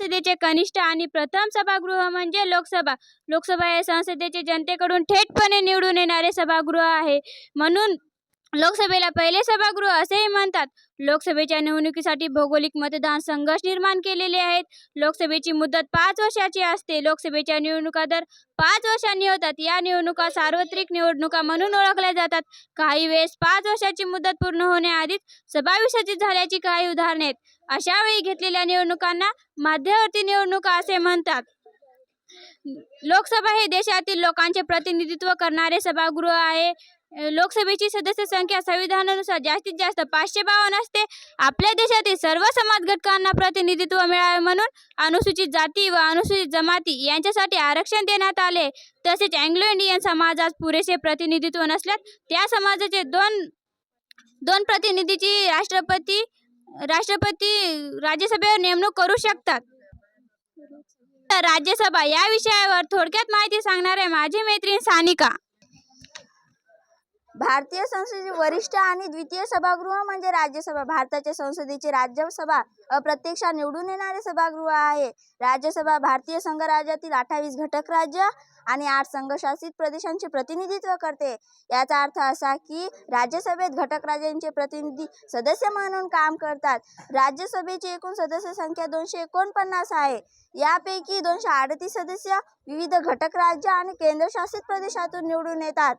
संसदेचे कनिष्ठ आणि प्रथम सभागृह म्हणजे लोकसभा. लोकसभा हे संसदेचे जनतेकडून थेटपणे निवडून येणारे सभागृह आहे. म्हणून लोकसभेला पहिले सभागृह असेही म्हणतात. लोकसभेच्या निवडणुकीसाठी भौगोलिक मतदान संघर्ष निर्माण केलेले आहेत. लोकसभेची मुदत पाच वर्षाची असते. लोकसभेच्या निवडणुका दर पाच वर्षांनी होतात. या निवडणुका सार्वत्रिक निवडणुका म्हणून ओळखल्या जातात. काही वेळेस पाच वर्षाची मुदत पूर्ण होण्याआधीच सभा विसर्जित झाल्याची काही उदाहरणे आहेत. अशा वेळी घेतलेल्या निवडणुकांना मध्यवर्ती निवडणुका असे म्हणतात. लोकसभा हे देशातील लोकांचे प्रतिनिधित्व करणारे सभागृह आहे. लोकसभेची सदस्य संख्या संविधानानुसार जास्तीत जास्त पाचशे बावन्न असते. आपल्या देशातील सर्व समाज घटकांना प्रतिनिधित्व मिळावे म्हणून अनुसूचित जाती व अनुसूचित जमाती यांच्यासाठी आरक्षण देण्यात आले. तसेच अँग्लो इंडियन समाजात पुरेसे प्रतिनिधित्व नसल्यास त्या समाजाचे दोन दोन प्रतिनिधीची राष्ट्रपती राष्ट्रपती राज्यसभेवर नेमणूक करू शकतात. तर राज्यसभा या विषयावर थोडक्यात माहिती सांगणारे माझी मैत्रीण सानिका. भारतीय संसदेचे वरिष्ठ आणि द्वितीय सभागृह म्हणजे राज्यसभा. भारताच्या संसदेची राज्यसभा अप्रत्यक्ष निवडून येणारे सभागृह आहे. राज्यसभा भारतीय संघराज्यातील अठ्ठावीस घटक राज्य आणि आठ संघशासित प्रदेशांचे प्रतिनिधित्व करते. याचा अर्थ असा की राज्यसभेत घटक राज्यांचे प्रतिनिधी सदस्य म्हणून काम करतात. राज्यसभेची एकूण सदस्य संख्या दोनशे एकोणपन्नास आहे. यापैकी दोनशे अडतीस सदस्य विविध घटक राज्य आणि केंद्रशासित प्रदेशातून निवडून येतात.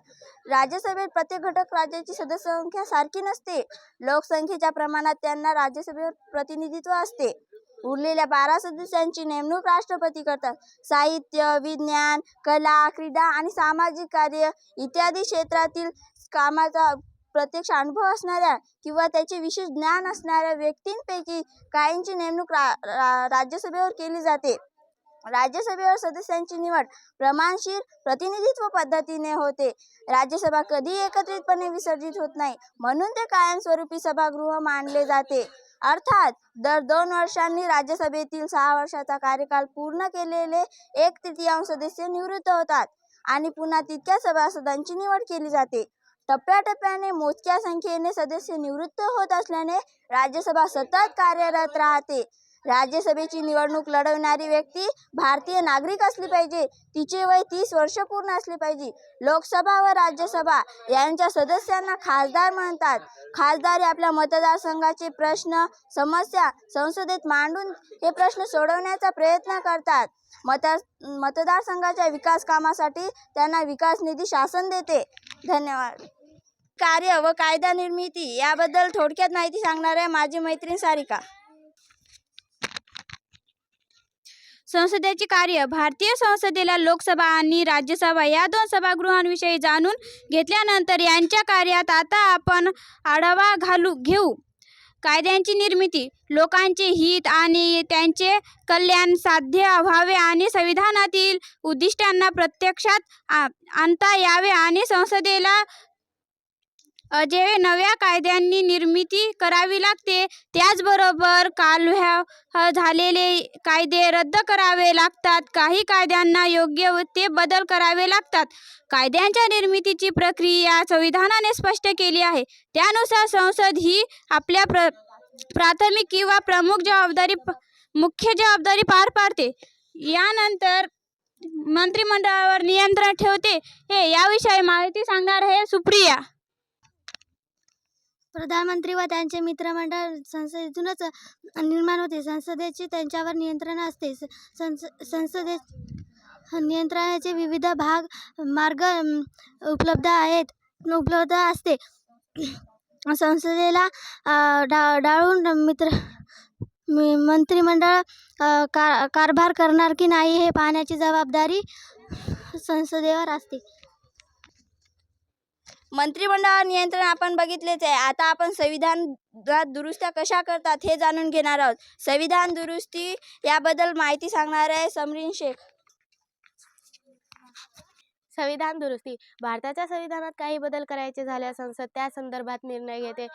राज्यसभेत प्रत्येक घटक राज्याची सदस्य संख्या सारखी नसते. लोकसंख्येच्या प्रमाणात त्यांना राज्यसभेवर प्रतिनिधित्व असते. उरलेल्या बारा सदस्यांची नेमणूक राष्ट्रपती करतात. साहित्य विज्ञान कला क्रीडा आणि सामाजिक कार्य इत्यादी क्षेत्रातील कामाचा प्रत्यक्ष अनुभव असणाऱ्या किंवा त्याचे विशेष ज्ञान असणाऱ्या व्यक्तींपैकी काहींची नेमणूक रा, रा, राज्यसभेवर केली जाते. राज्यसभेवर सदस्यांची निवड प्रमाणशीर प्रतिनिधित्व पद्धतीने होते. राज्यसभा कधी एकत्रितपणे विसर्जित होत नाही म्हणून ते कायमस्वरूपी सभागृह मानले जाते. अर्थात दर दोन वर्षांनी राज्यसभेतील सहा वर्षाचा कार्यकाल पूर्ण केलेले एक तृतीयांश सदस्य निवृत्त होतात आणि पुन्हा तितक्या सभासदांची निवड केली जाते. टप्प्याटप्प्याने मोजक्या संख्येने सदस्य निवृत्त होत असल्याने राज्यसभा सतत कार्यरत राहते. राज्यसभेची निवडणूक लढवणारी व्यक्ती भारतीय नागरिक असली पाहिजे. तिचे वय तीस वर्ष पूर्ण असले पाहिजे. लोकसभा व राज्यसभा यांच्या सदस्यांना खासदार म्हणतात. खासदार हे आपल्या मतदारसंघाचे प्रश्न समस्या संसदेत मांडून हे प्रश्न सोडवण्याचा प्रयत्न करतात. मतदार मतदारसंघाच्या विकास कामासाठी त्यांना विकास निधी शासन देते. धन्यवाद. कार्य व कायदा निर्मिती याबद्दल थोडक्यात माहिती सांगणार आहे माझी मैत्रीण सारिका. संसदेचे कार्य भारतीय संसदेला लोकसभा आणि राज्यसभा या दोन सभागृहांविषयी जाणून घेतल्यानंतर यांच्या कार्यात आता आपण आढावा घालू घेऊ. कायद्यांची निर्मिती लोकांचे हित आणि त्यांचे कल्याण साध्य व्हावे आणि संविधानातील उद्दिष्टांना प्रत्यक्षात आ- आणता यावे आणि संसदेला जे नव्या कायद्यांनी निर्मिती करावी लागते त्याचबरोबर कालव्या झालेले कायदे रद्द करावे लागतात. काही कायद्यांना योग्य ते बदल करावे लागतात. कायद्यांच्या निर्मितीची प्रक्रिया संविधानाने स्पष्ट केली आहे. त्यानुसार संसद ही आपल्या प्र प्राथमिक किंवा प्रमुख जबाबदारी मुख्य जबाबदारी पार पाडते. यानंतर मंत्रिमंडळावर नियंत्रण ठेवते. हे याविषयी माहिती सांगणार आहे सुप्रिया. प्रधानमंत्री व त्यांचे मित्रमंडळ संसदेतूनच निर्माण होते. संसदेचे त्यांच्यावर नियंत्रण असते. स- संस संसदे नियंत्रणाचे विविध भाग मार्ग उपलब्ध आहेत उपलब्ध असते. संसदेला डा डाळून मित्र मंत्रिमंडळ का कारभार करणार की नाही हे पाहण्याची जबाबदारी संसदेवर असते. मंत्रिमंडळावर नियंत्रण आपण बघितलेच आहे. आता आपण संविधानात दुरुस्त्या कशा करतात हे जाणून घेणार आहोत. संविधान दुरुस्ती याबद्दल माहिती सांगणार आहे समरीन शेख. संविधान दुरुस्ती. भारताच्या संविधानात काही बदल करायचे झाल्यास संसद त्या संदर्भात निर्णय घेते.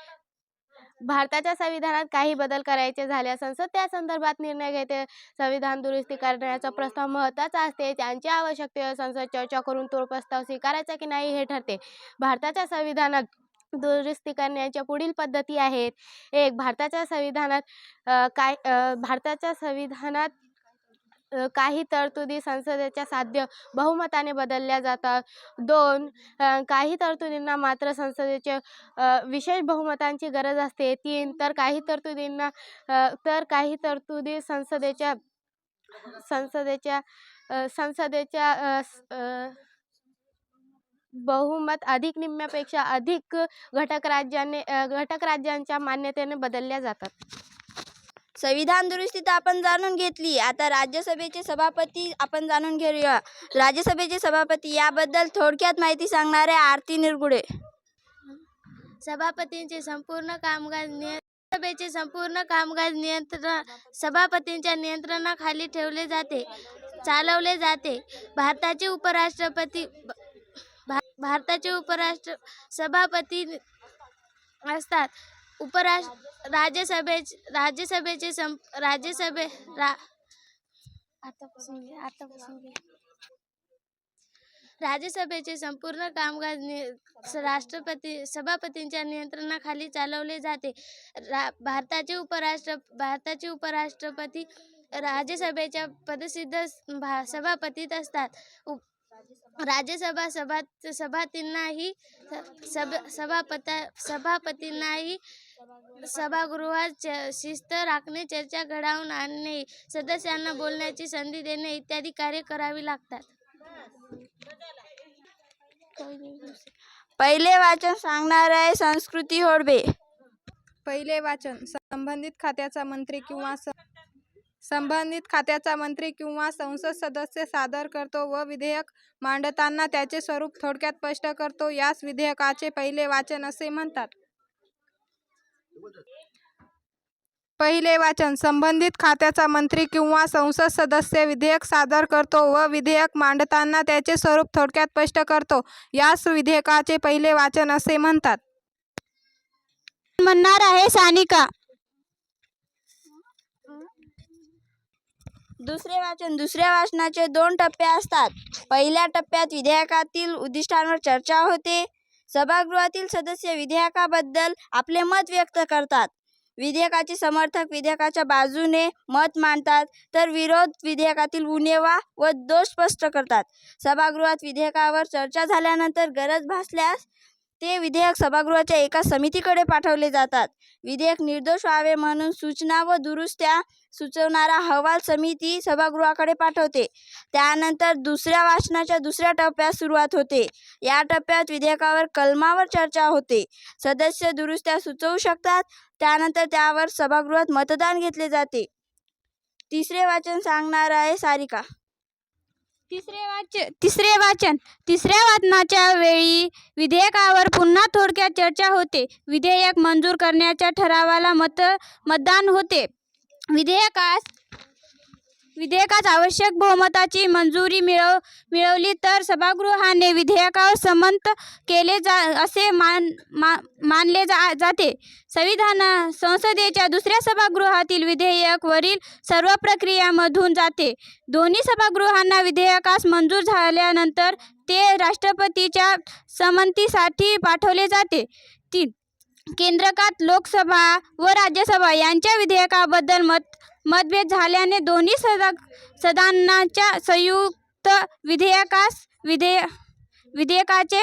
भारताच्या संविधानात काही बदल करायचे झाल्यास संसद त्या संदर्भात निर्णय घेते. संविधान दुरुस्ती करण्याचा प्रस्ताव महत्त्वाचा असते त्यांची आवश्यकते संसद चर्चा करून तो प्रस्ताव स्वीकारायचा की नाही हे ठरते. भारताच्या संविधानात दुरुस्ती करण्याच्या पुढील पद्धती आहेत. एक भारताच्या संविधानात काय भारताच्या संविधानात काही तरतुदी संसदेच्या साध्य बहुमताने बदलल्या जातात. दोन काही तरतुदींना मात्र संसदेचे विशेष बहुमतांची गरज असते. तीन तर काही तरतुदींना तर काही तरतुदी संसदेच्या संसदेच्या संसदेच्या बहुमत अधिक निम्म्यापेक्षा अधिक घटक राज्याने घटक राज्यांच्या मान्यतेने बदलल्या जातात. संविधान दुरुस्ती तर आपण जाणून घेतली. आता राज्यसभेचे सभापती आपण जाणून घेऊया. राज्यसभेचे सभापती याबद्दल थोडक्यात माहिती सांगणारे आरती निरगुडे. सभापतींचे संपूर्ण कामकाज सभेचे संपूर्ण कामकाज नियंत्रण सभापतींच्या नियंत्रणाखाली ठेवले जाते चालवले जाते. भारताचे उपराष्ट्रपती भा भारताचे उपराष्ट्र सभापती असतात. उपराष्ट्र राज्यसभे राज्यसभेचे सं राज्यसभे रा आतापासून आतापासून राज्यसभेचे संपूर्ण कामकाज नि स- राष्ट्रपती सभापतींच्या नियंत्रणाखाली चालवले जाते. रा भारताचे उपराष्ट्र भारताचे उपराष्ट्रपती राज्यसभेच्या पदसिद्ध भा सभापतीत असतात. उप राज्यसभा सभा सभातींनाही सभ सभापता सभापतींनाही सभागृहात. च- शिस्त राखणे चर्चा घडवून आणणे सदस्यांना बोलण्याची संधी देणे इत्यादी कार्य करावी लागतात. पहिले वाचन सांगणार आहे संस्कृती होडबे. पहिले वाचन संबंधित खात्याचा मंत्री किंवा स- संबंधित खात्याचा मंत्री किंवा संसद सदस्य सादर करतो व विधेयक मांडताना त्याचे स्वरूप थोडक्यात स्पष्ट करतो. यास विधेयकाचे पहिले वाचन असे म्हणतात. पहिले वाचन संबंधित खात्याचा मंत्री किंवा संसद सदस्य विधेयक सादर करतो व विधेयक मांडताना त्याचे स्वरूप थोडक्यात स्पष्ट करतो. यास विधेयकाचे पहिले वाचन असे म्हणतात. म्हणणार आहे सानिका. दुसरे वाचन दुसऱ्या वाचनाचे दोन टप्पे असतात. पहिल्या टप्प्यात विधेयकातील उद्दिष्टांवर चर्चा होते. सभागृहातील सदस्य विधेयकाबद्दल आपले मत व्यक्त करतात. विधेयकाचे समर्थक विधेयकाच्या बाजूने मत मांडतात तर विरोध विधेयकातील उणेवा व दोष स्पष्ट करतात. सभागृहात विधेयकावर चर्चा झाल्यानंतर गरज भासल्यास ते विधेयक सभागृहाच्या एका समितीकडे पाठवले जातात. विधेयक निर्दोष व्हावे म्हणून सूचना व दुरुस्त्या सुचवणारा अहवाल समिती सभागृहाकडे पाठवते. त्यानंतर दुसऱ्या वाचनाच्या दुसऱ्या टप्प्यात सुरुवात होते. या टप्प्यात विधेयकावर कलमावर चर्चा होते. सदस्य दुरुस्त्या सुचवू शकतात. त्यानंतर त्यावर सभागृहात मतदान घेतले जाते. तिसरे वाचन सांगणार आहे सारिका. तिसरे वाचन तिसरे वाचन. तिसऱ्या वाचनाच्या वेळी विधेयकावर पुन्हा थोडक्यात चर्चा होते. विधेयक मंजूर करण्याच्या ठरावाला मत मतदान होते. विधेयकास विधेयकास आवश्यक बहुमताची मंजुरी मिळव मिळवली तर सभागृहाने विधेयकावर संमत केले जा असे मान मा मानले जा जाते. संविधान संसदेच्या दुसऱ्या सभागृहातील विधेयक वरील सर्व प्रक्रियामधून जाते. दोन्ही सभागृहांना विधेयकास मंजूर झाल्यानंतर ते राष्ट्रपतीच्या संमतीसाठी पाठवले जाते. ती केंद्रकात लोकसभा व राज्यसभा यांच्या विधेयकाबद्दल मत मतभेद झाल्याने दोन्ही सदा सदनाच्या संयुक्त विधेयकास विधेय विधेयकाचे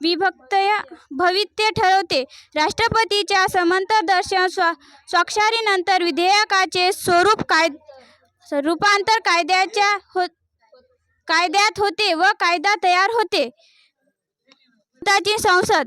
विभक्त भवित्य ठरवते. राष्ट्रपतीच्या समंतदर्शन स्वा स्वाक्षरीनंतर विधेयकाचे स्वरूप काय रूपांतर कायद्याच्या हो कायद्यात होते व कायदा तयार होते. संसद